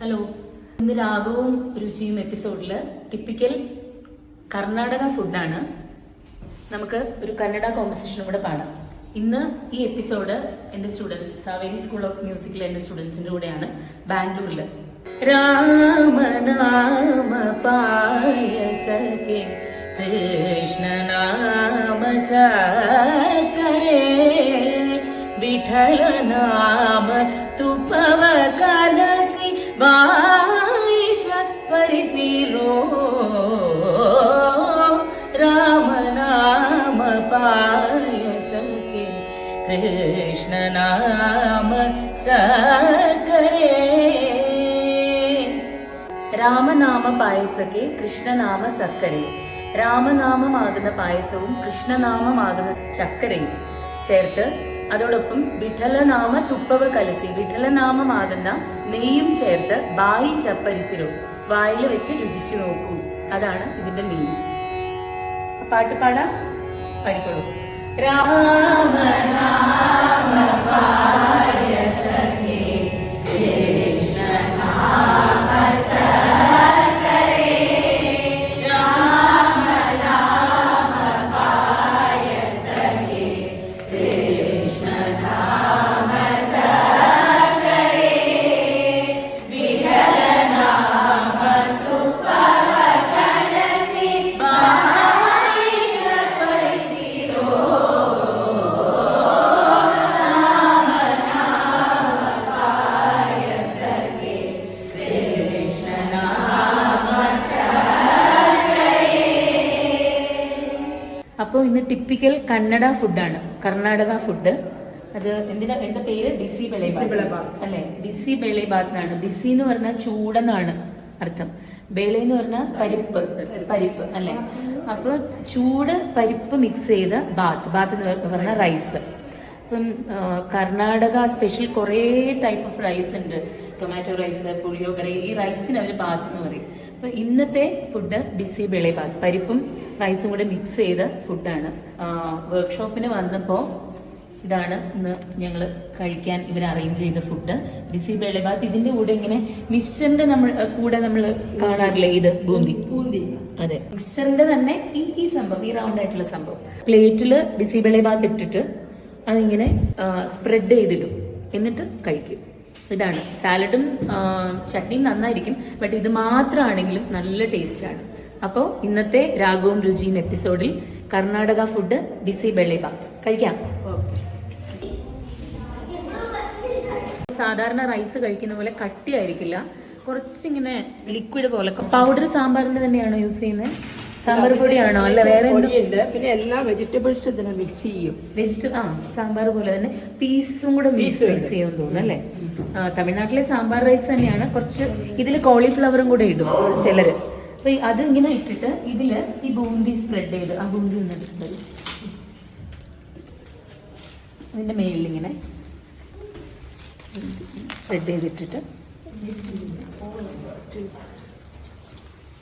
Hello. ഇന്ന് രാഗവും രുചിയും എപ്പിസോഡിൽ ടിപ്പിക്കൽ കർണാടക ഫുഡാണ് നമുക്ക് ഒരു കന്നഡ കോമ്പസിഷൻ കൂടെ പാടാം ഇന്ന് ഈ എപ്പിസോഡ് എന്റെ സ്റ്റുഡൻസ് സാവേരി സ്കൂൾ ഓഫ് മ്യൂസിക്കിലെ എന്റെ സ്റ്റുഡൻസിന്റെ കൂടെയാണ് ബാംഗ്ലൂരിൽ रामनाम पाय सके कृष्णनाम स के विठलनाम तु च परसि रो राम राम पायसे कृष्णनाम सकरे രാമനാമ പായസക്കെ കൃഷ്ണനാമ സക്കരെ രാമനാമമാകുന്ന പായസവും കൃഷ്ണനാമമാകുന്ന ചക്കരയും ചേർത്ത് അതോടൊപ്പം വിഠലനാമ തുപ്പവ കലസി വിഠലനാമമാകുന്ന നെയ്യും ചേർത്ത് ബായി ചപ്പരിസിലും വായിൽ വെച്ച് രുചിച്ചു നോക്കൂ. അതാണ് ഇതിന്റെ മീനിങ് പാട്ട് പാടാം? പഠിക്കോളൂ രാമ അപ്പോൾ ഇന്ന് ടിപ്പിക്കൽ കന്നഡ ഫുഡാണ് കർണാടക ഫുഡ് അത് എന്തിനാ എന്റെ പേര്? ഡിസി ബെളെബാത്ത്. അല്ലെ? ഡിസി ബെളെബാത്ത് എന്നാണ് ഡിസി എന്ന് പറഞ്ഞാൽ ചൂടെന്നാണ് അർത്ഥം. ബേള എന്ന് പറഞ്ഞാൽ പരിപ്പ് പരിപ്പ് അല്ലെ? അപ്പൊ ചൂട് പരിപ്പ് മിക്സ് ചെയ്ത ബാത്ത്. ബാത്ത് എന്ന് പറഞ്ഞാൽ റൈസ് ഇപ്പം കർണാടക സ്പെഷ്യൽ കുറേ ടൈപ്പ് ഓഫ് റൈസ് ഉണ്ട്. ടൊമാറ്റോ റൈസ് പുളിയോഗറി ഈ റൈസിന് അവർ ബാത്ത് എന്ന് പറയും. അപ്പൊ ഇന്നത്തെ ഫുഡ് ബിസി ബെളെ ബാത്ത് പരിപ്പും റൈസും കൂടെ മിക്സ് ചെയ്ത ഫുഡാണ് വർക്ക്ഷോപ്പിന് വന്നപ്പോൾ ഇതാണ് ഇന്ന് ഞങ്ങൾ കഴിക്കാൻ ഇവർ അറേഞ്ച് ചെയ്ത ഫുഡ് ബിസി ബേളെ ബാത്ത് ഇതിന്റെ കൂടെ ഇങ്ങനെ മിക്സ്ചറിന്റെ നമ്മൾ കൂടെ നമ്മൾ കാണാറില്ലേ ഇത്? ബൂന്തി. ബൂന്തി. അതെ. മിക്സ്ചറിന്റെ തന്നെ ഈ ഈ സംഭവം ഈ റൗണ്ട് ആയിട്ടുള്ള സംഭവം. പ്ലേറ്റിൽ ബിസി ബേളെ ബാത്ത് ഇട്ടിട്ട് അതിങ്ങനെ സ്പ്രെഡ് ചെയ്തിടും. എന്നിട്ട് കഴിക്കും. ഇതാണ്. സാലഡും ചട്നിയും നന്നായിരിക്കും. ബട്ട് ഇത് മാത്രമാണെങ്കിലും നല്ല ടേസ്റ്റാണ്. അപ്പോൾ ഇന്നത്തെ രാഗവും രുചിയും എപ്പിസോഡിൽ കർണാടക ഫുഡ് ബിസി ബെള്ളി ബാ കഴിക്കാം. സാധാരണ റൈസ് കഴിക്കുന്ന പോലെ കട്ടിയായിരിക്കില്ല. കുറച്ചിങ്ങനെ ലിക്വിഡ് പോലെ. പൗഡർ സാമ്പാറിന്റെ തന്നെയാണോ യൂസ് ചെയ്യുന്നത്? സാമ്പാർ പൊടിയാണോ? അല്ല വേറെ പൊടിയുണ്ട്. പിന്നെ എല്ലാ വെജിറ്റബിൾസ് ഇതിനെ മിക്സ് ചെയ്യും. വെജിറ്റബിൾ ആ സാമ്പാർ പോലെ തന്നെ പീസും കൂടെ മിക്സ് മിക്സ് ചെയ്യുമെന്ന് തോന്നുന്നു അല്ലേ? ആ, തമിഴ്നാട്ടിലെ സാമ്പാർ റൈസ് തന്നെയാണ്. കുറച്ച് ഇതിൽ കോളിഫ്ലവറും കൂടെ ഇടും ചിലര്. അപ്പൊ അത് ഇങ്ങനെ ഇട്ടിട്ട് ഇതിൽ ഈ ബൂന്തി സ്പ്രെഡ് ചെയ്ത് ആ ബൂന്തി ഒന്ന് വരൂ. അതിന്റെ മേളിൽ ഇങ്ങനെ സ്പ്രെഡ് ചെയ്തിട്ടിട്ട്.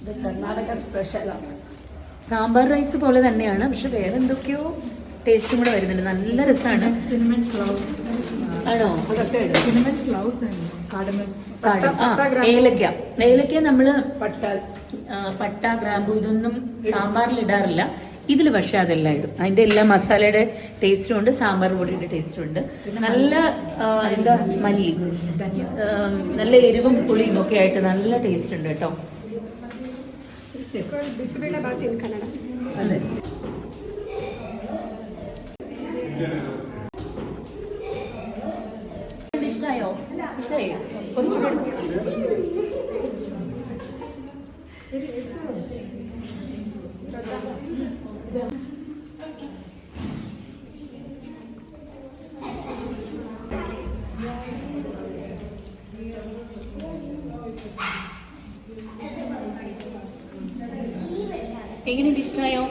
ഇത് കർണാടക സ്പെഷ്യലാണ് സാമ്പാർ റൈസ് പോലെ തന്നെയാണ് പക്ഷെ വേറെ എന്തൊക്കെയോ ടേസ്റ്റും കൂടെ വരുന്നുണ്ട്. നല്ല രസമാണ് സിനിമൻ ക്ലൗസ് ആണോ? അതൊക്കെ സിനിമൻ ക്ലൗസ് കാടും ഏലക്ക. ഏലക്ക നമ്മൾ പട്ട പട്ട ഗ്രാമ്പു ഇതൊന്നും സാമ്പാറിൽ ഇടാറില്ല. ഇതിൽ പക്ഷേ അതെല്ലാം ഇടും. അതിന്റെ എല്ലാ മസാലയുടെ ടേസ്റ്റും ഉണ്ട് സാമ്പാർ പൊടിയുടെ ടേസ്റ്റും ഉണ്ട്. നല്ല എന്താ മല്ലി. നല്ല എരിവും പുളിയും ഒക്കെ ആയിട്ട് നല്ല ടേസ്റ്റ് ഉണ്ട് കേട്ടോ. അതെ. ഇഷ്ടമായോ తెగిన నిశ్చయం